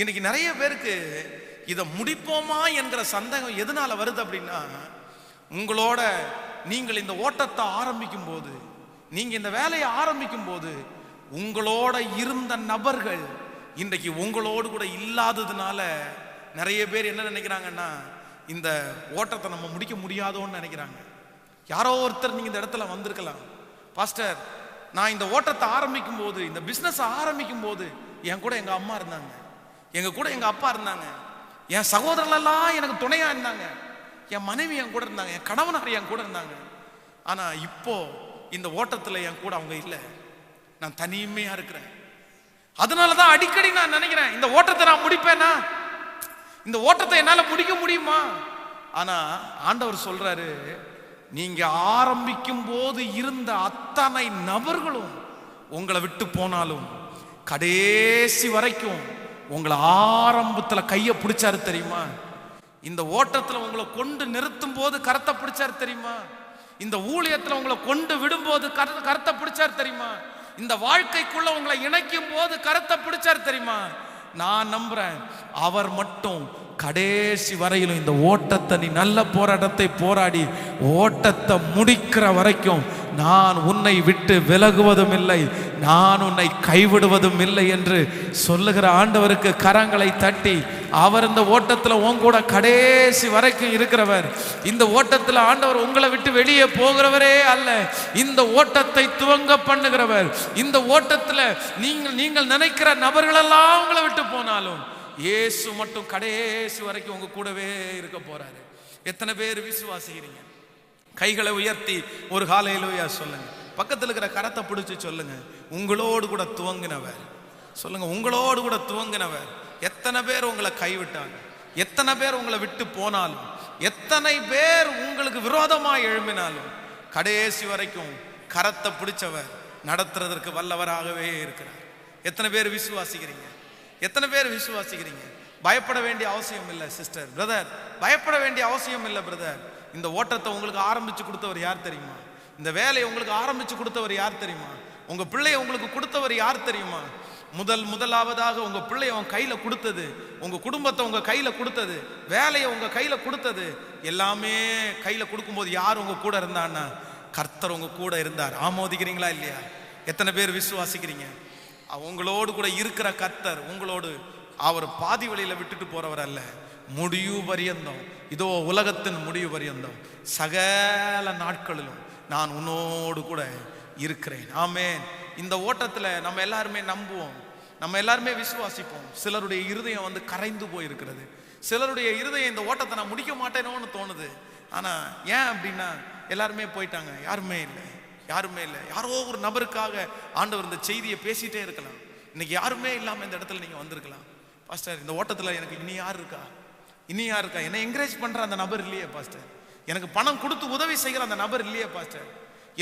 இன்னைக்கு நிறைய பேருக்கு இதை முடிப்போமா என்கிற சந்தேகம் எதனால வருது அப்படின்னா உங்களோட நீங்கள் இந்த ஓட்டத்தை ஆரம்பிக்கும் போது நீங்க இந்த வேலையை ஆரம்பிக்கும் போது உங்களோட இருந்த நபர்கள் இன்றைக்கு உங்களோடு கூட இல்லாததுனால நிறைய பேர் என்ன நினைக்கிறாங்கன்னா இந்த ஓட்டத்தை நம்ம முடிக்க முடியாதோன்னு நினைக்கிறாங்க. யாரோ ஒருத்தர் நீங்க இந்த இடத்துல வந்திருக்கலாம். பாஸ்டர் நான் இந்த ஓட்டத்தை ஆரம்பிக்கும் போது இந்த பிஸ்னஸ் ஆரம்பிக்கும் போது என் கூட எங்க அம்மா இருந்தாங்க. எங்க கூட எங்க அப்பா இருந்தாங்க. என் சகோதரர்களெல்லாம் எனக்கு துணையா இருந்தாங்க. என் மனைவி என் கூட இருந்தாங்க. என் கணவனார் என் கூட இருந்தாங்க. ஆனா இப்போ இந்த ஓட்டத்துல என் கூட அவங்க இல்லை. நான் தனிமையா இருக்கிறேன். அதனாலதான் அடிக்கடி நான் நினைக்கிறேன் இந்த ஓட்டத்தை நான் முடிப்பேனா? இந்த ஓட்டத்தை என்னால முடிக்க முடியுமா? ஆனா ஆண்டவர் சொல்றாரு நீங்க ஆரம்பிக்கும் போது இருந்த அத்தனை நபர்களும் உங்களை விட்டு போனாலும் கடைசி வரைக்கும் உங்களை ஆரம்பத்தில் கையை பிடிச்சாரு தெரியுமா? இந்த ஓட்டத்தில் உங்களை கொண்டு நிறுத்தும் போது கரத்தை பிடிச்சாரு தெரியுமா? இந்த ஊழியத்தில் உங்களை கொண்டு விடும்போது கர கரத்தை பிடிச்சாரு தெரியுமா? இந்த வாழ்க்கைக்குள்ள உங்களை இணைக்கும் போது கரத்தை பிடிச்சாரு தெரியுமா? நான் நம்புறேன் அவர் மட்டும் கடைசி வரையிலும் இந்த ஓட்டத்தை நீ நல்ல போராட்டத்தை போராடி ஓட்டத்தை முடிக்கிற வரைக்கும் நான் உன்னை விட்டு விலகுவதும் இல்லை. நான் உன்னை கைவிடுவதும் இல்லை என்று சொல்லுகிற ஆண்டவருக்கு கரங்களை தட்டி அவர் இந்த ஓட்டத்தில் உன் கூட கடைசி வரைக்கும் இருக்கிறவர். இந்த ஓட்டத்தில் ஆண்டவர் உங்களை விட்டு வெளியே போகிறவரே அல்ல. இந்த ஓட்டத்தை துவங்க பண்ணுகிறவர். இந்த ஓட்டத்தில் நீங்கள் நீங்கள் நினைக்கிற நபர்களெல்லாம் உங்களை விட்டு போனாலும் இயேசு மட்டும் கடைசி வரைக்கும் உங்க கூடவே இருக்க போறாரு. எத்தனை பேர் விசுவாசிக்கிறீங்க? கைகளை உயர்த்தி ஒரு காலையிலோயா சொல்லுங்க. பக்கத்தில் இருக்கிற கரத்தை பிடிச்சி சொல்லுங்க. உங்களோடு கூட துவங்கினவர். சொல்லுங்க உங்களோடு கூட துவங்கினவர். எத்தனை பேர் உங்களை கைவிட்டாங்க? எத்தனை பேர் உங்களை விட்டு போனாலும்? எத்தனை பேர் உங்களுக்கு விரோதமாக எழும்பினாலும்? கடைசி வரைக்கும் கரத்தை பிடிச்சவர் நடத்துறதற்கு வல்லவராகவே இருக்கிறார். எத்தனை பேர் விசுவாசிக்கிறீங்க? எத்தனை பேர் விசுவாசிக்கிறீங்க? பயப்பட வேண்டிய அவசியம் இல்லை சிஸ்டர் பிரதர் பயப்பட வேண்டிய அவசியம் இல்லை பிரதர் இந்த ஓட்டத்தை உங்களுக்கு ஆரம்பித்து கொடுத்தவர் யார் தெரியுமா? இந்த வேலையை உங்களுக்கு ஆரம்பித்து கொடுத்தவர் யார் தெரியுமா? உங்கள் பிள்ளையை உங்களுக்கு கொடுத்தவர் யார் தெரியுமா? முதல் முதலாவதாக உங்கள் பிள்ளைய உங்கள் கையில் கொடுத்தது உங்கள் குடும்பத்தை உங்கள் கையில் கொடுத்தது வேலையை உங்கள் கையில் கொடுத்தது எல்லாமே கையில் கொடுக்கும்போது யார் உங்கள் கூட இருந்தான்னா? கர்த்தர் உங்கள் கூட இருந்தார். ஆமோதிக்கிறீங்களா இல்லையா? எத்தனை பேர் விசுவாசிக்கிறீங்க? உங்களோடு கூட இருக்கிற கர்த்தர் உங்களோடு அவர் பாதி வழியில் விட்டுட்டு போகிறவர் அல்ல. முடிவு பரியந்தம் இதோ உலகத்தின் முடிவு பரியந்தம் சகல நாட்களிலும் நான் உன்னோடு கூட இருக்கிறேன். ஆமேன். இந்த ஓட்டத்தில் நம்ம எல்லாருமே நம்புவோம். நம்ம எல்லாருமே விசுவாசிப்போம். சிலருடைய இருதயம் வந்து கரைந்து போயிருக்கிறது. சிலருடைய இருதயம் இந்த ஓட்டத்தை நான் முடிக்க மாட்டேனோன்னு தோணுது. ஆனால் ஏன் அப்படின்னா எல்லாருமே போயிட்டாங்க. யாருமே இல்லை. யாருமே இல்லை. யாரோ ஒரு நபருக்காக ஆண்டவர் இந்த செய்தியை பேசிட்டே இருக்கலாம். இன்னைக்கு யாருமே இல்லாமல் இந்த இடத்துல நீங்கள் வந்திருக்கலாம். பாஸ்டர் இந்த ஓட்டத்தில் எனக்கு இனி யார் இருக்கா? இனி இருக்கா? என்னை என்கரேஜ் பண்ற அந்த நபர் இல்லையே பாஸ்டர் எனக்கு பணம் கொடுத்து உதவி செய்கிற அந்த நபர் இல்லையே பாஸ்டர்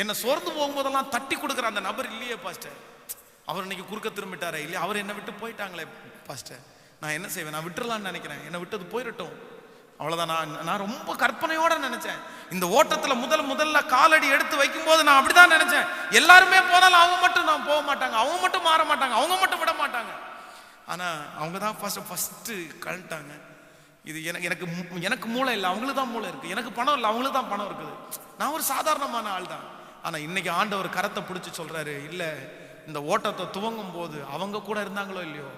என்னை சோர்ந்து போகும்போதெல்லாம் தட்டி கொடுக்குற அந்த நபர் இல்லையே பாஸ்டர் அவர் இன்னைக்கு குறுக்க திரும்பிட்டாரே இல்லையா? அவர் என்னை விட்டு போயிட்டாங்களே பாஸ்டர் நான் என்ன செய்வேன்? நான் விட்டுறலாம்னு நினைக்கிறேன். என்னை விட்டது போயிடட்டும் அவ்வளோதான் நான் நான் ரொம்ப கற்பனையோட நினைச்சேன். இந்த ஓட்டத்தில் முதல் முதல்ல காலடி எடுத்து வைக்கும்போது நான் அப்படிதான் நினைச்சேன். எல்லாருமே போனாலும் அவங்க மட்டும் நான் போக மாட்டாங்க. அவங்க மட்டும் மாற மாட்டாங்க. அவங்க மட்டும் விட மாட்டாங்க. ஆனால் அவங்க தான் ஃபஸ்ட்டு ஃபஸ்ட்டு கழட்டாங்க. இது எனக்கு எனக்கு எனக்கு மூளை இல்லை அவங்களுக்கு தான் மூளை இருக்குது எனக்கு பணம் இல்லை அவங்களுக்கு தான் பணம் இருக்குது. நான் ஒரு சாதாரணமான ஆள் தான். ஆனால் இன்னைக்கு ஆண்டவர் கரத்தை பிடிச்சி சொல்கிறாரு இல்லை இந்த ஓட்டத்தை துவங்கும் போது அவங்க கூட இருந்தாங்களோ இல்லையோ?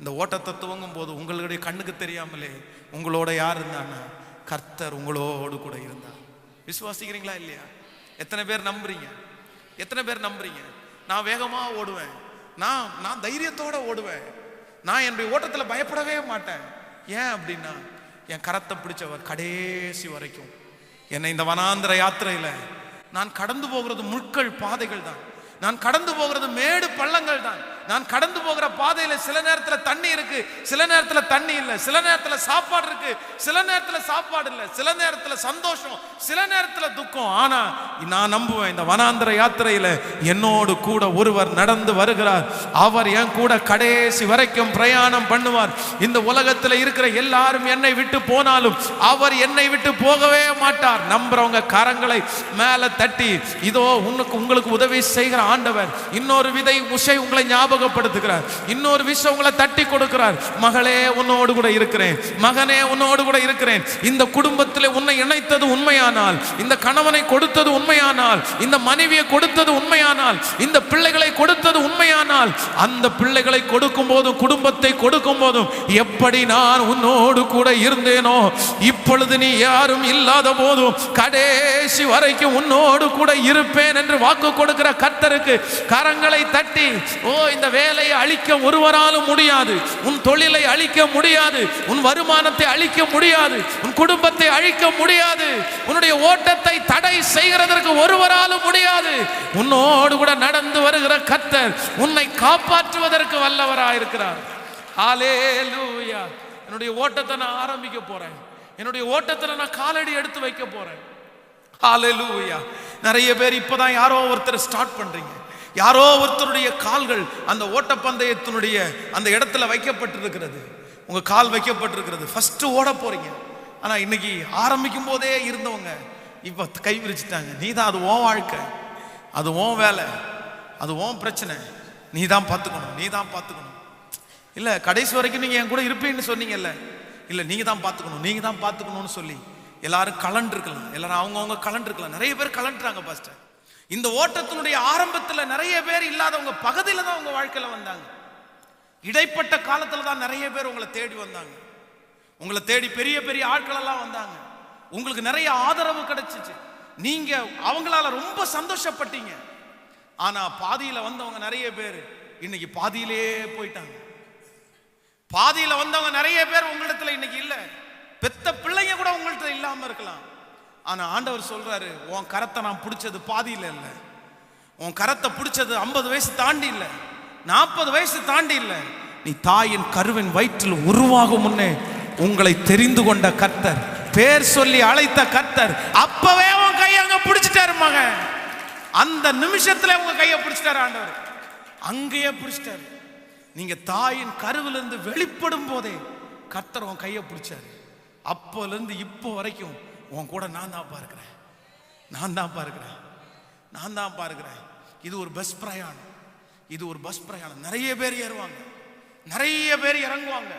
இந்த ஓட்டத்தை துவங்கும் போது உங்களுடைய கண்ணுக்கு தெரியாமலே உங்களோட யார் இருந்தான்னா கர்த்தர் உங்களோடு கூட இருந்தார். விசுவாசிக்கிறீங்களா இல்லையா? எத்தனை பேர் நம்புறீங்க? எத்தனை பேர் நம்புறீங்க? நான் வேகமாக ஓடுவேன். நான் நான் தைரியத்தோட ஓடுவேன். நான் என்னுடைய ஓட்டத்தில் பயப்படவே மாட்டேன். ஏன் அப்படின்னா என் கரத்தை பிடிச்சவர் கடைசி வரைக்கும். என்னை இந்த வனாந்திர யாத்திரையில நான் கடந்து போகிறது முட்கள் பாதைகள் தான். நான் கடந்து போகிறது மேடு பள்ளங்கள் தான். நான் கடந்து போகிற பாதையில சில நேரத்துல தண்ணி இருக்கு சில நேரத்துல தண்ணி இல்லை சில நேரத்துல சாப்பாடு இருக்கு சில நேரத்துல சாப்பாடு இல்லை சில நேரத்துல சந்தோஷம் சில நேரத்துல துக்கம். ஆனா நான் நம்புவேன் இந்த வனாந்திர யாத்திரையில என்னோடு கூட ஒருவர் நடந்து வருகிறார். அவர் என் கூட கடைசி வரைக்கும் பிரயாணம் பண்ணுவார். இந்த உலகத்துல இருக்கிற எல்லாரும் என்னை விட்டு போனாலும் அவர் என்னை விட்டு போகவே மாட்டார். நம்புறவங்க கரங்களை மேல தட்டி இதோ உனக்கு உங்களுக்கு உதவி செய்கிற ஆண்டவர் இன்னொரு விதை உஷை உங்களை ஞாபகம் ஞாபகப்படுத்துகிறார் இன்னொரு விஷயம் உங்களை தட்டி கொடுக்கிறார். மகளே உன்னோடு கூட இருக்கிறேன். மகனே உன்னோடு கூட இருக்கிறேன். இந்த குடும்பத்தில் உன்னை இணைத்தது உண்மையானால் இந்த கணவனை கொடுத்தது உண்மையானால் இந்த மனைவியை கொடுத்தது உண்மையானால் இந்த பிள்ளைகளை கொடுத்தது உண்மையானால் அந்த பிள்ளைகளை கொடுக்கும் போதும் குடும்பத்தை கொடுக்கும் போதும் எப்படி நான் உன்னோடு கூட இருந்தேனோ இப்பொழுது நீ யாரும் இல்லாத போதும் கடைசி வரைக்கும் உன்னோடு கூட இருப்பேன் என்று வாக்கு கொடுக்கிற கர்த்தருக்கு கரங்களை தட்டி ஓ இந்த வேலையை அழிக்க ஒருவராலும் முடியாது. உன் தொழிலை அழிக்க முடியாது. உன் வருமானத்தை அழிக்க முடியாது. உன் குடும்பத்தை அழிக்க முடியாது. உன்னுடைய ஓட்டத்தை தடை செய்கிறதற்கு ஒருவராலும் முடியாது. உன்னோடு கூட நடந்து வருகிற கத்தர் உன்னை காப்பாற்றுவதற்கு வல்லவராயிருக்கிறார் ஆலேலூயா என்னுடைய ஓட்டத்தை நான் ஆரம்பிக்க போறேன். என்னுடைய ஓட்டத்தில் நான் காலடி எடுத்து வைக்க போறேன். ஆலேலூயா நிறைய பேர் இப்பதான் யாரோ ஒருத்தர் ஸ்டார்ட் பண்றீங்க. யாரோ ஒருத்தருடைய கால்கள் அந்த ஓட்டப்பந்தயத்தினுடைய அந்த இடத்துல வைக்கப்பட்டிருக்கிறது. உங்க கால் வைக்கப்பட்டிருக்கிறது. ஃபர்ஸ்ட் ஓட போறீங்க. ஆனா இன்னைக்கு ஆரம்பிக்கும் போதே இருந்தவங்க இப்ப கை விரிச்சிட்டாங்க. நீ தான் அது ஓன் வாழ்க்கை. அது ஓன் வேலை. அது ஓன் பிரச்சனை. நீ தான் பார்த்துக்கணும். நீ தான் பார்த்துக்கணும். இல்லை கடைசி வரைக்கும் நீங்கள் என் கூட இருப்பீங்கன்னு சொன்னீங்கல்ல. இல்லை நீங்கள் தான் பார்த்துக்கணும். நீங்கள் தான் பார்த்துக்கணும்னு சொல்லி எல்லாரும் கலண்டிருக்கலாம். எல்லாரும் அவங்கவுங்க கலண்டிருக்கலாம். நிறைய பேர் கலண்டுறாங்க பாஸ்டர் இந்த ஓட்டத்தினுடைய ஆரம்பத்தில் நிறைய பேர் இல்லாதவங்க பகுதியில தான் உங்கள் வாழ்க்கையில் வந்தாங்க. இடைப்பட்ட காலத்தில் தான் நிறைய பேர் உங்களை தேடி வந்தாங்க. உங்களை தேடி பெரிய பெரிய ஆட்களெல்லாம் வந்தாங்க. உங்களுக்கு நிறைய ஆதரவு கிடைச்சிச்சு. நீங்கள் அவங்களால ரொம்ப சந்தோஷப்பட்டீங்க. ஆனால் பாதியில வந்தவங்க நிறைய பேர் இன்னைக்கு பாதியிலே போயிட்டாங்க. பாதியில வந்தவங்க நிறைய பேர் உங்களிடத்துல இன்னைக்கு இல்லை. பெத்த பிள்ளைங்க கூட உங்கள்கிட்ட இல்லாமல் இருக்கலாம். ஆனா ஆண்டவர் சொல்றாரு உன் கரத்தை நான் பிடிச்சது பாதியில் இல்லை. உன் கரத்தை பிடிச்சது ஐம்பது வயசு தாண்டி இல்லை. நாற்பது வயசு தாண்டி இல்லை. நீ தாயின் கருவின் வயிற்றில் உருவாகும் முன்னே உங்களை தெரிந்து கொண்ட கர்த்தர் பேர் சொல்லி அழைத்த கர்த்தர் அப்பவே உன் கையை அங்க பிடிச்சிட்டாரு மகன். அந்த நிமிஷத்துல உங்க கையை பிடிச்சிட்டாரு ஆண்டவர். அங்கேயே பிடிச்சிட்டாரு. நீங்க தாயின் கருவிலிருந்து வெளிப்படும் போதே கர்த்தர் உன் கையை பிடிச்சாரு. அப்போல இருந்து இப்போ வரைக்கும் உன் கூட நான் தான் பார்க்கிறேன் நான் தான் இருக்கிறேன். நான் தான் பார்க்கிறேன் இது ஒரு பஸ் பிரயாணம். இது ஒரு பஸ் பிரயாணம். நிறைய பேர் ஏறுவாங்க. நிறைய பேர் இறங்குவாங்க.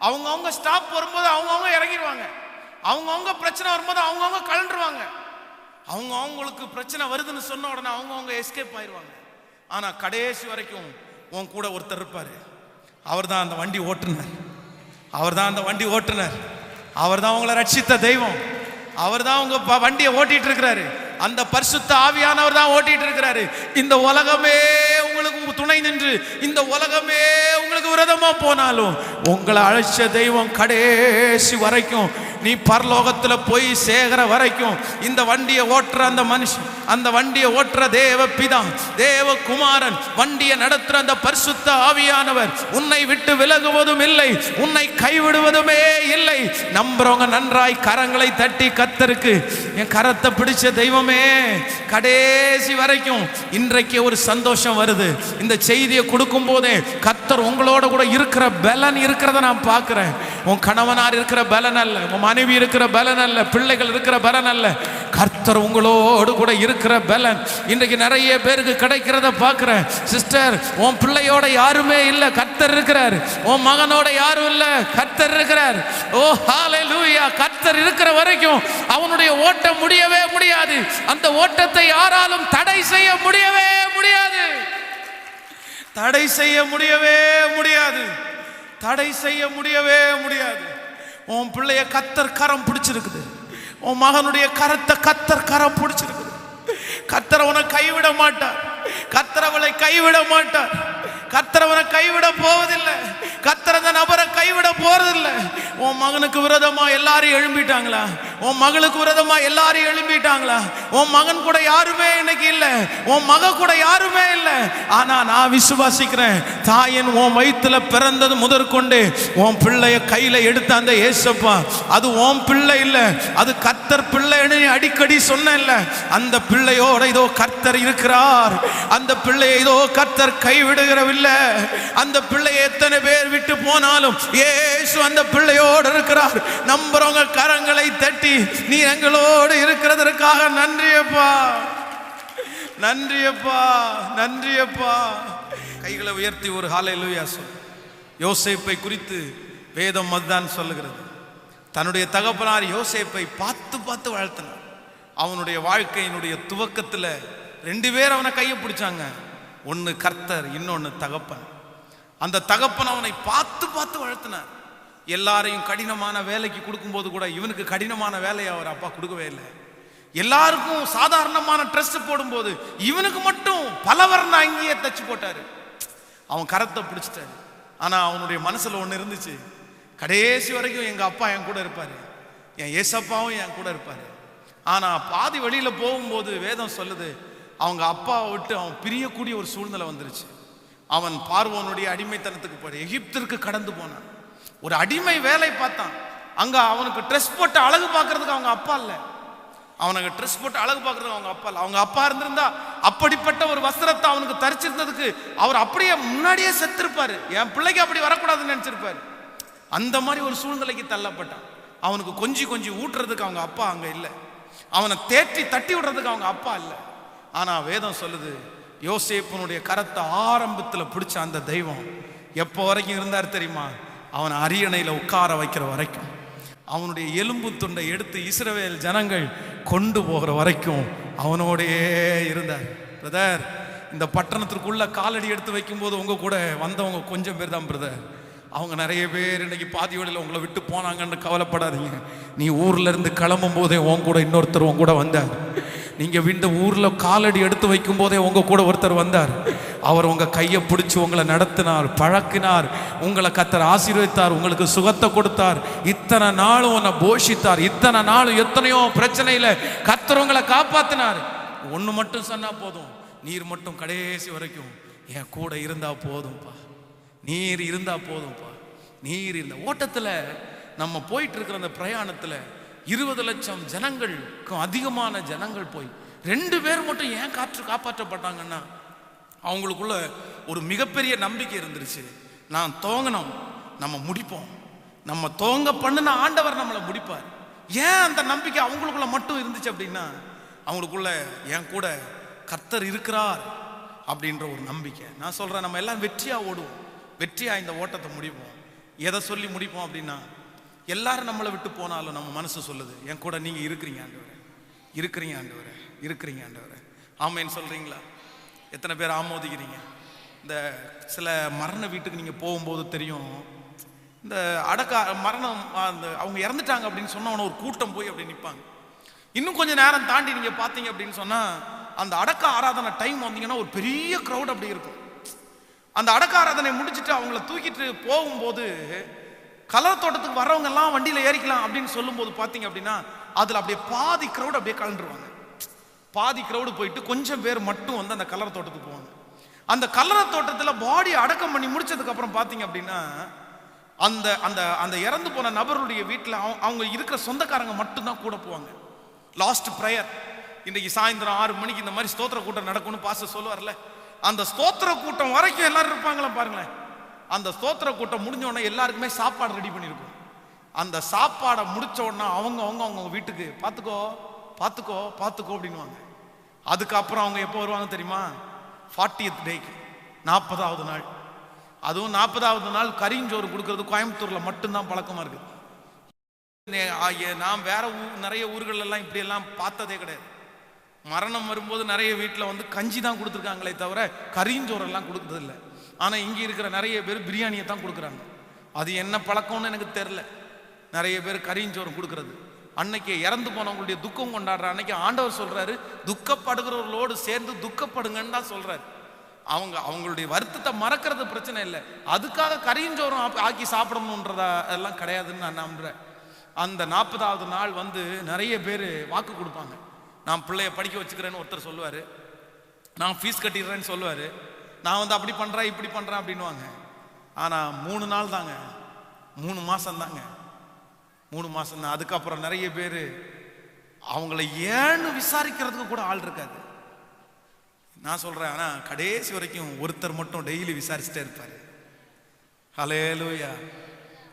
அவங்கவுங்க ஸ்டாப் வரும்போது அவங்கவுங்க இறங்கிடுவாங்க. அவங்கவுங்க பிரச்சனை வரும்போது அவங்கவுங்க கலண்டுருவாங்க. அவங்க அவங்களுக்கு பிரச்சனை வருதுன்னு சொன்ன உடனே அவங்கவுங்க எஸ்கேப் ஆயிடுவாங்க. ஆனால் கடைசி வரைக்கும் உன் கூட ஒருத்தர் இருப்பார். அவர் தான் அந்த வண்டி ஓட்டுனர். அவர் தான் அந்த வண்டி ஓட்டுனர். அவர் தான் அவங்கள ரட்சித்த தெய்வம். அவர் தான் உங்க ப- வண்டியை ஓட்டிட்டு இருக்கிறாரு அந்த பரிசுத்த ஆவியானவர் தான் ஓட்டிட்டு இருக்கிறாரு இந்த உலகமே உங்களுக்கு துணை நின்று இந்த உலகமே உங்களுக்கு விரதமா போனாலும் உங்களை அழைச்ச தெய்வம் கடைசி வரைக்கும் நீ பரலோகத்துல போய் சேகர வரைக்கும் இந்த வண்டியை ஓட்டுற அந்த மனுஷன் அந்த வண்டியை ஓட்டுற தேவ பிதா தேவ குமாரன் வண்டியை நடத்துற அந்த பரிசுத்த ஆவியானவர் உன்னை விட்டு விலகுவதும் இல்லை உன்னை கைவிடுவதுமே இல்லை. நம்புறவங்க நன்றாய் கரங்களை தட்டி கத்தருக்கு. என் கரத்தை பிடிச்ச தெய்வமே கடைசி வரைக்கும் இன்றைக்கு ஒரு சந்தோஷம் வருது. இந்த செய்தியை கொடுக்கும் போதே கத்தர் உங்களோட கூட இருக்கிற பலன் இருக்கிறத நான் பார்க்குறேன். உன் கணவனார் இருக்கிற பலன் அல்ல உன் மனைவி இருக்கிற பலன் அல்ல பிள்ளைகள் இருக்கிற பலன் அல்ல. கர்த்தர் உங்களோடு கூட இருக்கிற பலன். இன்றைக்கு நிறைய பேருக்கு கிடைக்கிறத பார்க்குறேன். சிஸ்டர் உன் பிள்ளையோட யாருமே இல்லை. கர்த்தர் இருக்கிறார். உன் மகனோட யாரும் இல்லை. கர்த்தர் இருக்கிறார். ஓ ஹாலே லூயா கர்த்தர் இருக்கிற வரைக்கும் அவனுடைய ஓட்டம் முடியவே முடியாது. அந்த ஓட்டத்தை யாராலும் தடை செய்ய முடியவே முடியாது. தடை செய்ய முடியவே முடியாது. தடை செய்ய முடியவே முடியாது. உன் பிள்ளைய கத்தர் கரம் பிடிச்சிருக்குது. உன் மகனுடைய கரத்தை கத்தர் கரம் பிடிச்சிருக்குது. கத்தரவனை கைவிட மாட்டார். கத்தர் அவளை கைவிட மாட்டார். கத்திரவனை கைவிட போவதில்லை. கத்திரந்த நபரை கைவிட போறதில்லை. உன் மகனுக்கு விரதமா எல்லாரும் எழும்பிட்டாங்களா? உன் மகளுக்கு விரதமா எல்லாரும் எழும்பிட்டாங்களா? உன் மகன் கூட யாருமே இன்னைக்கு இல்லை. உன் மக கூட யாருமே இல்லை. ஆனா நான் விசுவாசிக்கிறேன் தாயன் உன் வயித்துல பிறந்தது முதற்கொண்டு உன் பிள்ளைய கையில எடுத்த அந்த ஏசப்பா அது உன் பிள்ளை இல்லை. அது கத்தர் பிள்ளைன்னு அடிக்கடி சொன்னேன்ல. அந்த பிள்ளையோட இதோ கர்த்தர் இருக்கிறார். அந்த பிள்ளையை இதோ கர்த்தர் கைவிடுகிறவில்லை அந்த பிள்ளையை எத்தனை பேர் விட்டு போனாலும் ஏசு அந்த பிள்ளையோடு இருக்கிறார். நம்புறவங்க கரங்களை தட்டி நீ எங்களோடு இருக்கிறதற்காக நன்றியப்பா நன்றியப்பா நன்றியப்பா கைகளை உயர்த்தி ஒரு காலையில் சொல். யோசேப்பை குறித்து வேதம் அதுதான் சொல்லுகிறது. தன்னுடைய தகப்பனார் யோசேப்பை பார்த்து பார்த்து வாழ்த்தினார். அவனுடைய வாழ்க்கையினுடைய துவக்கத்தில் ரெண்டு பேர் அவனை கையை பிடிச்சாங்க. ஒன்று கர்த்தர் இன்னொன்று தகப்பன். அந்த தகப்பன் அவனை பார்த்து பார்த்து வளர்த்தினார். எல்லாரையும் கடினமான வேலைக்கு கொடுக்கும்போது கூட இவனுக்கு கடினமான வேலையை அவர் அப்பா கொடுக்கவே இல்லை. எல்லாருக்கும் சாதாரணமான ட்ரெஸ் போடும்போது இவனுக்கு மட்டும் பலவர்ண அங்கேயே தச்சு போட்டாரு. அவன் கரத்தை பிடிச்சிட்டாரு. ஆனால் அவனுடைய மனசில் ஒன்று இருந்துச்சு. கடைசி வரைக்கும் எங்கள் அப்பா என் கூட இருப்பார். என் ஏசப்பாவும் என் கூட இருப்பார். ஆனால் பாதி வழியில் போகும்போது வேதம் சொல்லுது அவங்க அப்பாவை விட்டு அவன் பிரியக்கூடிய ஒரு சூழ்நிலை வந்துருச்சு. அவன் பார்வோனுடைய அடிமைத்தனத்துக்கு போய் எகிப்திற்கு கடந்து போனான். ஒரு அடிமை வேலை பார்த்தான். அங்க அவனுக்கு ட்ரெஸ் போட்டு அழகு பார்க்கறதுக்கு அவங்க அப்பா இல்லை. அவனுக்கு ட்ரெஸ் போட்டு அழகு பார்க்கறதுக்கு அவங்க அப்பா இல்லை. அவங்க அப்பா இருந்திருந்தா அப்படிப்பட்ட ஒரு வஸ்திரத்தை அவனுக்கு தரிச்சிருந்ததுக்கு அவர் அப்படியே முன்னாடியே செத்திருப்பார். என் பிள்ளைக்கு அப்படி வரக்கூடாதுன்னு நினைச்சிருப்பாரு. அந்த மாதிரி ஒரு சூழ்நிலைக்கு தள்ளப்பட்டான். அவனுக்கு கொஞ்சி கொஞ்சி ஊட்டுறதுக்கு அவங்க அப்பா அங்க இல்லை. அவனை தேற்றி தட்டி விடுறதுக்கு அவங்க அப்பா இல்லை. ஆனால் வேதம் சொல்லுது யோசேப்பனுடைய கரத்தை ஆரம்பத்தில் பிடிச்ச அந்த தெய்வம் எப்போ வரைக்கும் இருந்தார் தெரியுமா? அவனை அரியணையில் உட்கார வைக்கிற வரைக்கும். அவனுடைய எலும்பு துண்டை எடுத்து இஸ்ரவேல் ஜனங்கள் கொண்டு போகிற வரைக்கும் அவனோடையே இருந்தார். பிரதர் இந்த பட்டணத்திற்குள்ள காலடி எடுத்து வைக்கும்போது உங்க கூட வந்தவங்க கொஞ்சம் பேர் தான் பிரதர் அவங்க நிறைய பேர் இன்னைக்கு பாதி வழியில் உங்களை விட்டு போனாங்கன்னு கவலைப்படாதீங்க. நீ ஊர்லேருந்து கிளம்பும் போதே உன் கூட இன்னொருத்தர் உன் கூட வந்தார். நீங்கள் இந்த ஊரில் காலடி எடுத்து வைக்கும் போதே உங்கள் கூட ஒருத்தர் வந்தார். அவர் உங்கள் கையை பிடிச்சி உங்களை நடத்தினார் பழக்கினார் உங்களை கத்தர் ஆசீர்வதித்தார் உங்களுக்கு சுகத்தை கொடுத்தார். இத்தனை நாளும் உன்னை போஷித்தார். இத்தனை நாளும் எத்தனையோ பிரச்சனையில் கத்தர் உங்களை காப்பாற்றினார் ஒன்று மட்டும் சொன்னால் போதும். நீர் மட்டும் கடைசி வரைக்கும் என் கூட இருந்தால் போதும்ப்பா நீர் இருந்தால் போதும்ப்பா நீர் இந்த ஓட்டத்தில் நம்ம போயிட்டு இருக்கிற அந்த பிரயாணத்தில் இருபது லட்சம் ஜனங்களுக்கும் அதிகமான ஜனங்கள் போய் ரெண்டு பேர் மட்டும் ஏன் காற்று காப்பாற்றப்பட்டாங்கன்னா? அவங்களுக்குள்ள ஒரு மிகப்பெரிய நம்பிக்கை இருந்துருச்சு. நான் தோங்கணும் நம்ம முடிப்போம். நம்ம தோங்க பண்ணுன ஆண்டவர் நம்மளை முடிப்பார். ஏன் அந்த நம்பிக்கை அவங்களுக்குள்ள மட்டும் இருந்துச்சு அப்படின்னா? அவங்களுக்குள்ள என் கூட கர்த்தர் இருக்கிறார் அப்படின்ற ஒரு நம்பிக்கை. நான் சொல்றேன் நம்ம எல்லாம் வெற்றியா ஓடுவோம். வெற்றியா இந்த ஓட்டத்தை முடிப்போம். எதை சொல்லி முடிப்போம் அப்படின்னா எல்லாரும் நம்மளை விட்டு போனாலும் நம்ம மனசு சொல்லுது என் கூட நீங்க இருக்கிறீங்க ஆண்டவரே. இருக்கிறீங்க ஆண்டவரே. இருக்கிறீங்க ஆண்டவரே. ஆமேன்னு சொல்றீங்களா? எத்தனை பேர் ஆமோதிக்கிறீங்க? இந்த சில மரண வீட்டுக்கு நீங்க போகும்போது தெரியும் இந்த அடக்கா மரணம் அந்த அவங்க இறந்துட்டாங்க அப்படின்னு சொன்ன ஒரு கூட்டம் போய் அப்படி நிற்பாங்க இன்னும் கொஞ்ச நேரம் தாண்டி நீங்க பார்த்தீங்க அப்படின்னு சொன்னா அந்த அடக்க ஆராதனை டைம் வந்தீங்கன்னா ஒரு பெரிய க்ரௌட் அப்படி இருக்கும். அந்த அடக்க ஆராதனை முடிச்சுட்டு அவங்கள தூக்கிட்டு போகும்போது கலர் தோட்டத்துக்கு வரவங்க எல்லாம் வண்டியில் ஏறிக்கலாம் அப்படின்னு சொல்லும்போது பார்த்தீங்க அப்படின்னா அதில் அப்படியே பாதி க்ரௌட் அப்படியே கலந்துருவாங்க. பாதி க்ரௌடு போயிட்டு கொஞ்சம் பேர் மட்டும் வந்து அந்த கலர் தோட்டத்துக்கு போவாங்க. அந்த கலர தோட்டத்தில் பாடி அடக்கம் பண்ணி முடிச்சதுக்கு அப்புறம் பார்த்தீங்க அப்படின்னா அந்த அந்த அந்த இறந்து போன நபருடைய வீட்டில் அவங்க இருக்கிற சொந்தக்காரங்க மட்டும்தான் கூட போவாங்க. லாஸ்ட் ப்ரேயர் இன்றைக்கி சாயந்தரம் ஆறு மணிக்கு இந்த மாதிரி ஸ்தோத்திர கூட்டம் நடக்கும்னு பாச சொல்லுவார்ல அந்த ஸ்தோத்திர கூட்டம் வரைக்கும் எல்லாரும் இருப்பாங்களா பாருங்களேன். அந்த ஸ்தோத்திர கூட்டம் முடிஞ்சோடனே எல்லாருக்குமே சாப்பாடு ரெடி பண்ணியிருக்கும் அந்த சாப்பாடை முடிச்ச உடனே அவங்க அவங்க அவங்க வீட்டுக்கு பார்த்துக்கோ பார்த்துக்கோ பார்த்துக்கோ அப்படின்னுவாங்க. அதுக்கப்புறம் அவங்க எப்போ வருவாங்க தெரியுமா? ஃபார்ட்டியத் டேக்கு நாற்பதாவது நாள். அதுவும் நாற்பதாவது நாள் கரிஞ்சோறு கொடுக்கறது கோயம்புத்தூரில் மட்டும்தான் பழக்கமாக இருக்குது நான் வேற ஊர் நிறைய ஊர்களெல்லாம் இப்படியெல்லாம் பார்த்ததே கிடையாது. மரணம் வரும்போது நிறைய வீட்டில் வந்து கஞ்சி தான் கொடுத்துருக்காங்களே தவிர கரிஞ்சோறெல்லாம் கொடுக்குறதில்லை ஆனால் இங்கே இருக்கிற நிறைய பேர் பிரியாணியை தான் கொடுக்குறாங்க. அது என்ன பழக்கம்னு எனக்கு தெரில நிறைய பேர் கரிஞ்சோறும் கொடுக்குறது. அன்னைக்கு இறந்து போனவங்களுடைய துக்கம் கொண்டாடுற அன்னைக்கு ஆண்டவர் சொல்கிறாரு துக்கப்படுகிறவர்களோடு சேர்ந்து துக்கப்படுங்கன்னு தான் சொல்கிறாரு அவங்க அவங்களுடைய வருத்தத்தை மறக்கிறது பிரச்சனை இல்லை. அதுக்காக கரிஞ்சோறும் ஆப்- ஆக்கி சாப்பிடணுன்றதா எல்லாம் கிடையாதுன்னு நான் நம்புறேன். அந்த நாற்பதாவது நாள் வந்து நிறைய பேர் வாக்கு கொடுப்பாங்க. நான் பிள்ளைய படிக்க வச்சுக்கிறேன்னு ஒருத்தர் சொல்லுவார். நான் ஃபீஸ் கட்டிடுறேன்னு சொல்லுவார். நான் வந்து அப்படி பண்ணுறேன் இப்படி பண்ணுறேன் அப்படின்னுவாங்க. ஆனால் மூணு நாள் தாங்க. மூணு மாதம் தாங்க. மூணு மாதம் தான். அதுக்கப்புறம் நிறைய பேர் அவங்கள ஏன்னு விசாரிக்கிறதுக்கு கூட ஆள் இருக்காது. நான் சொல்கிறேன் ஆனால் கடைசி வரைக்கும் ஒருத்தர் மட்டும் டெய்லி விசாரிச்சுட்டே இருப்பார். ஹலேலூயா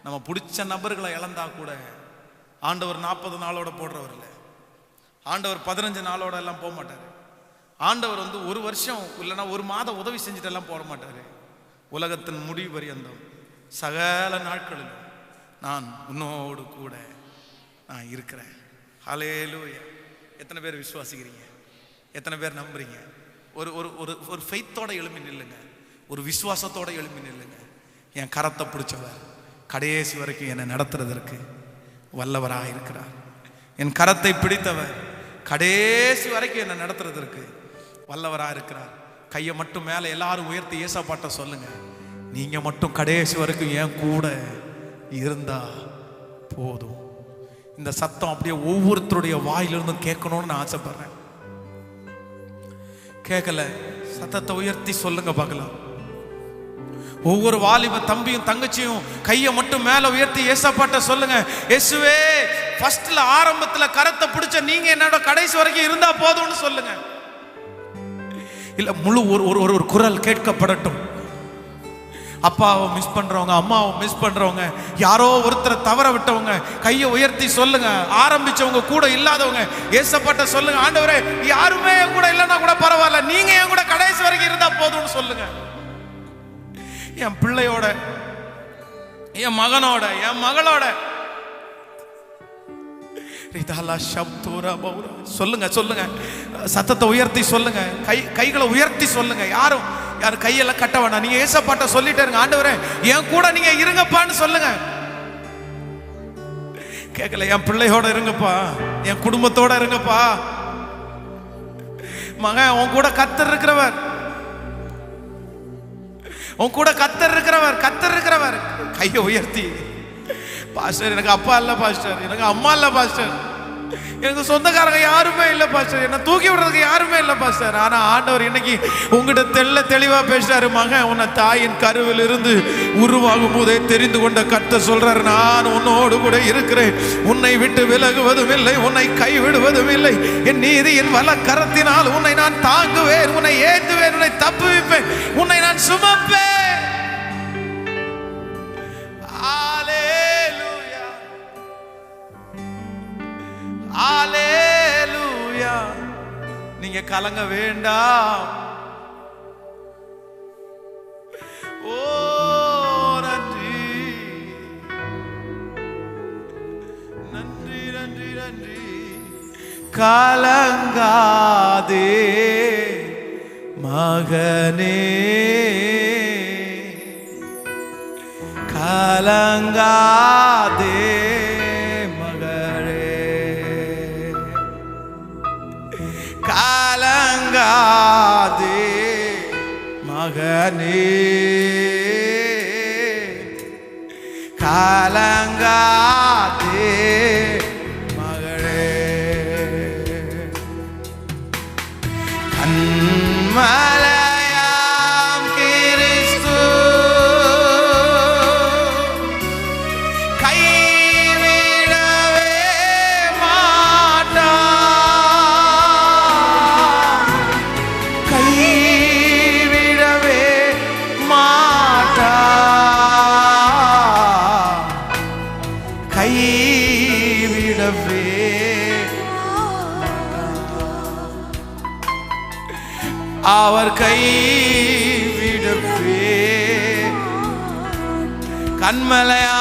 நம்ம பிடிச்ச நபர்களை இழந்தா கூட ஆண்டவர் நாற்பது நாளோட போடுறவர் இல்லை ஆண்டவர் பதினஞ்சு நாளோட எல்லாம் போக மாட்டார் ஆண்டவர் வந்து ஒரு வருஷம் இல்லைன்னா ஒரு மாதம் உதவி செஞ்சுட்டு எல்லாம் போட மாட்டார். உலகத்தின் முடிவு பரியந்தம். சகல நாட்களிலும் நான் உன்னோடு கூட நான் இருக்கிறேன். ஹலேலூயா எத்தனை பேர் விசுவாசிக்கிறீங்க? எத்தனை பேர் நம்புறீங்க? ஒரு ஒரு ஒரு ஒரு ஃபெய்த்தோட எழுப்பி நில்லுங்க. ஒரு விசுவாசத்தோட எழுப்பி நில்லுங்க. என் கரத்தை பிடிச்சவர் கடைசி வரைக்கும் என்னை நடத்துறதற்கு வல்லவராக இருக்கிறார். என் கரத்தை பிடித்தவர் கடைசி வரைக்கும் என்னை நடத்துறதற்கு வல்லவராக இருக்கிறார். கையை மட்டும் மேலே எல்லாரும் உயர்த்தி ஏசப்பாட்ட சொல்லுங்க. நீங்க மட்டும் கடைசி வரைக்கும் என் கூட இருந்தா போதும். இந்த சத்தம் அப்படியே ஒவ்வொருத்தருடைய வாயிலிருந்தும் கேட்கணும்னு நான் ஆசைப்படுறேன். கேட்கல. சத்தத்தை உயர்த்தி சொல்லுங்க பார்க்கலாம். ஒவ்வொரு வாலிப தம்பியும் தங்கச்சியும் கையை மட்டும் மேல உயர்த்தி ஏசப்பாட்ட சொல்லுங்க. எசுவே ஃபர்ஸ்ட்ல ஆரம்பத்துல கரத்தை பிடிச்ச நீங்க என்னோட கடைசி வரைக்கும் இருந்தா போதும்னு சொல்லுங்க. இல்ல முழு ஒரு ஒரு ஒரு- ஒரு குரல் கேட்கப்படட்டும். அப்பாவை மிஸ் பண்றவங்க அம்மாவை மிஸ் பண்றவங்க யாரோ ஒருத்தரை தவற விட்டவங்க கையை உயர்த்தி சொல்லுங்க ஆரம்பிச்சவங்க கூட இல்லாதவங்க ஏசப்பட்ட சொல்லுங்க ஆண்டவரே யாருமே என் கூட இல்லைன்னா கூட பரவாயில்ல நீங்க என் கூட கடைசி வரைக்கும் இருந்தா போதும்னு சொல்லுங்க. என் பிள்ளையோட என் மகனோட என் மகளோட சொல்லுங்க சொல்லுங்க. சத்தத்தை உயர்த்தி சொல்லுங்க. கை கைகளை உயர்த்தி சொல்லுங்க. யாரும் யாரும் கையெல்லாம் கட்ட வேண்டாம் நீங்க ஏசப்பாட்ட சொல்லிட்டே இருங்க ஆண்டவரே. என் கூட நீங்க இருங்கப்பான்னு சொல்லுங்க. கேட்கல என் பிள்ளையோட இருங்கப்பா. என் குடும்பத்தோட இருங்கப்பா. மகன் உன் கூட கத்தர் இருக்கிறவர். உன் கூட கத்தர் இருக்கிறவர் கத்தர் இருக்கிறவர். கையை உயர்த்தி. பாஸ்டர் எனக்கு அப்பா இல்ல பாஸ்டர் எனக்கு அம்மா இல்ல பாஸ்டர் எனக்கு சொந்தக்காரங்க யாருமே இல்ல பாஸ்டர் என்ன தூக்கி விடுறதுக்கு யாருமே இல்ல பாஸ்டர் ஆனா ஆண்டவர் இன்னைக்கு உங்ககிட்ட தெள்ள தெளிவா பேசுறாரு மகன். உன்னை தாயின் கருவில் இருந்து உருவாகும் போதே தெரிந்து கொண்ட கத்த சொல்றாரு நான் உன்னோடு கூட இருக்கிறேன். உன்னை விட்டு விலகுவதும் இல்லை. உன்னை கைவிடுவதும் இல்லை. என் நீதியின் வல கரத்தினால் உன்னை நான் தாங்குவேன். உன்னை ஏற்றுவேன் உன்னை தப்புவிப்பேன். உன்னை நான் சுமப்பேன். ஆலேலூயா நீங்க கலங்க வேண்டாம். ஓ நன்றி. நன்றி நன்றி நன்றி. கலங்காதே மகனே. கலங்காதே. கலங்காதே மகனே. கலங்காதே மகளே. கண்மலையாம்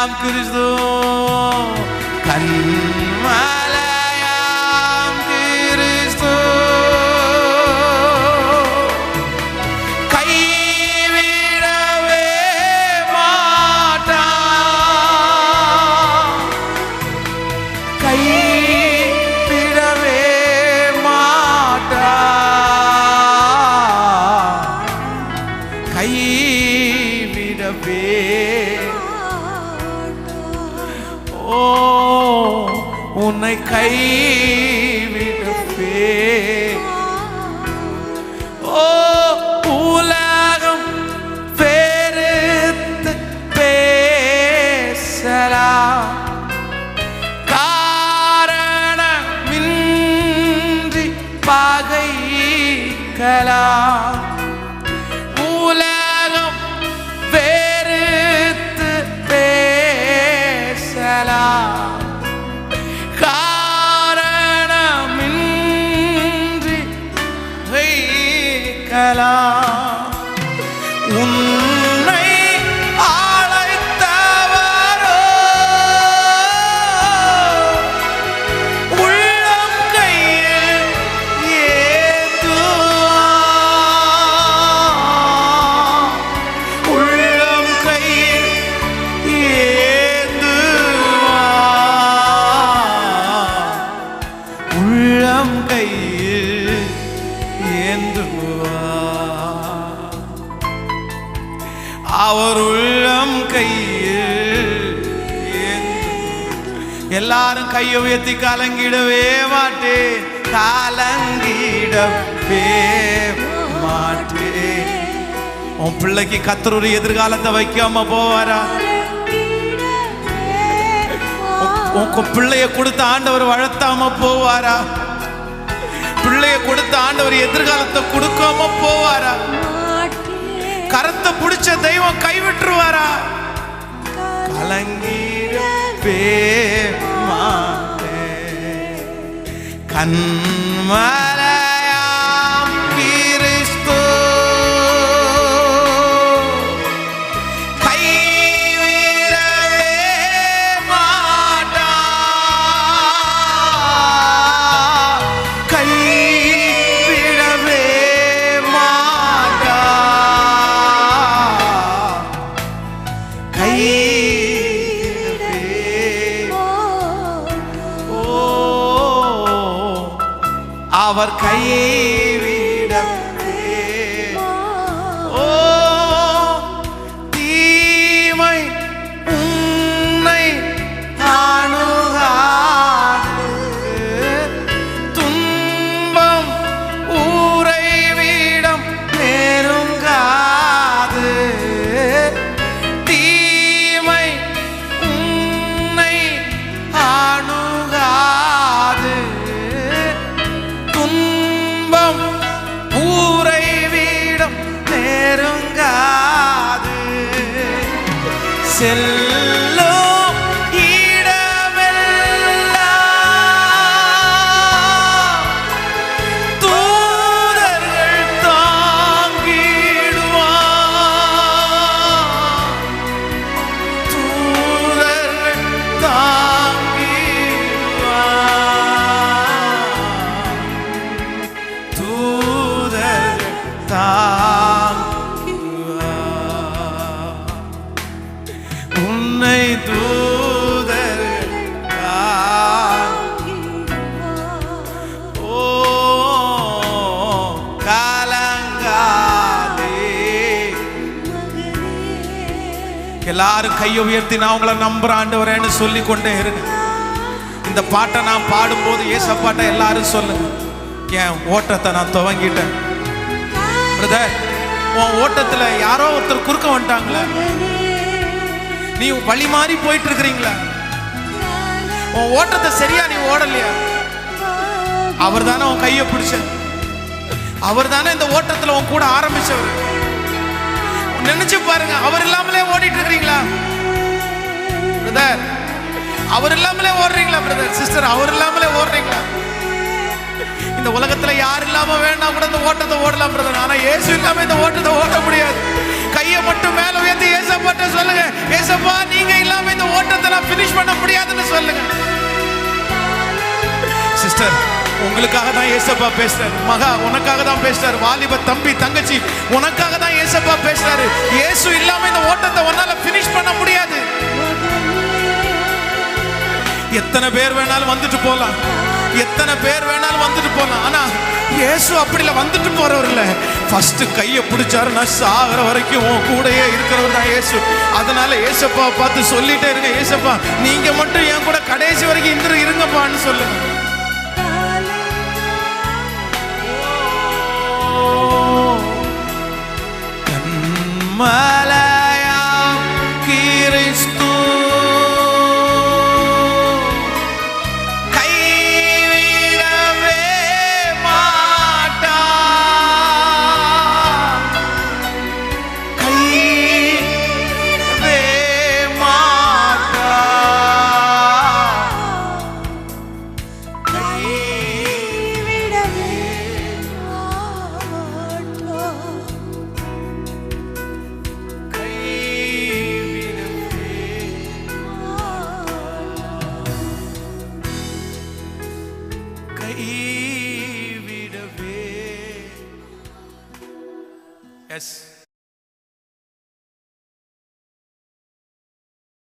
I'm good as though உன்னை எல்லாரும் கையை உயர்த்தி கலங்கிடவே மாட்டேன் கலங்கிடவே மாட்டேன் உன் பிள்ளைக்கு கத்தர் ஒரு எதிர்காலத்தை வைக்காம போவாரா? உன் பிள்ளைய கொடுத்த ஆண்டவர் வளர்த்தாம போவாரா? பிள்ளைய கொடுத்த ஆண்டவர் எதிர்காலத்தை கொடுக்காம போவாரா? கரத்தை பிடிச்ச தெய்வம் கைவிட்டுருவாரா? கலங்கி மாட்டேன் கண்மா அவர் கையே el எல்லாரும் கையை உயர்த்தி நான் உங்களை நம்புற ஆண்டவரேன்னு சொல்லி கொண்டே இருங்க. இந்த பாட்டை நான் பாடும்போது பாட்டை எல்லாரும் சொல்லுங்க. என் ஓட்டத்தை நான் துவங்கிட்டேன். பிரதர் உன் ஓட்டத்துல யாரோ ஒருத்தர் குறுக்க வந்துட்டாங்களே. நீ வழி மாறி போயிட்டு இருக்கிறீங்களா உன் ஓட்டத்தை சரியா நீ ஓடலையா? அவர் தானே உன் கையை பிடிச்ச. அவர் தானே இந்த ஓட்டத்துல உன் கூட ஆரம்பிச்சவர். நினைச்சு பாருங்க அவர் இல்லாமலே ஓடிட்டு இருக்கிறீங்களா? பிரதர் அவர் இல்லாமலே ஓடுறீங்களா பிரதர் சிஸ்டர் அவர் இல்லாமலே ஓடுறீங்களா? இந்த உலகத்துல யார் இல்லாம வேணா கூட இந்த ஓட்டத்தை ஓடலாம் பிரதர் ஆனா இயேசு இல்லாம இந்த ஓட்டத்தை ஓட்ட முடியாது. கையை மட்டும் மேல உயர்த்தி ஏசப்பாட்ட சொல்லுங்க ஏசப்பா நீங்க இல்லாம இந்த ஓட்டத்தை நான் பினிஷ் பண்ண முடியாதுன்னு சொல்லுங்க. சிஸ்டர் உங்களுக்காக தான் ஏசப்பா பேசுறாரு. மகா உனக்காக தான் பேசுறாரு. வாலிப தம்பி தங்கச்சி உனக்காக தான் ஏசப்பா பேசுறாரு. ஏசு இல்லாம இந்த ஓட்டத்தை உன்னால பினிஷ் பண்ண முடியாது. எத்தனை பேர் வேணாலும் வந்துட்டு போலாம். எத்தனை பேர் வேணாலும் வந்துட்டு போலாம். ஆனா இயேசு அப்படி வந்துட்டு போறவர் இல்ல. ஃபர்ஸ்ட் கையை பிடிச்சாரு சாகிற வரைக்கும் உன் கூடயே இருக்கிறவர் தான் இயேசு. அதனால ஏசப்பா பார்த்து சொல்லிட்டே இருங்க. ஏசப்பா நீங்க மட்டும் என் கூட கடைசி வரைக்கும் இருந்து இருங்கப்பான்னு சொல்லுங்க. ملائكة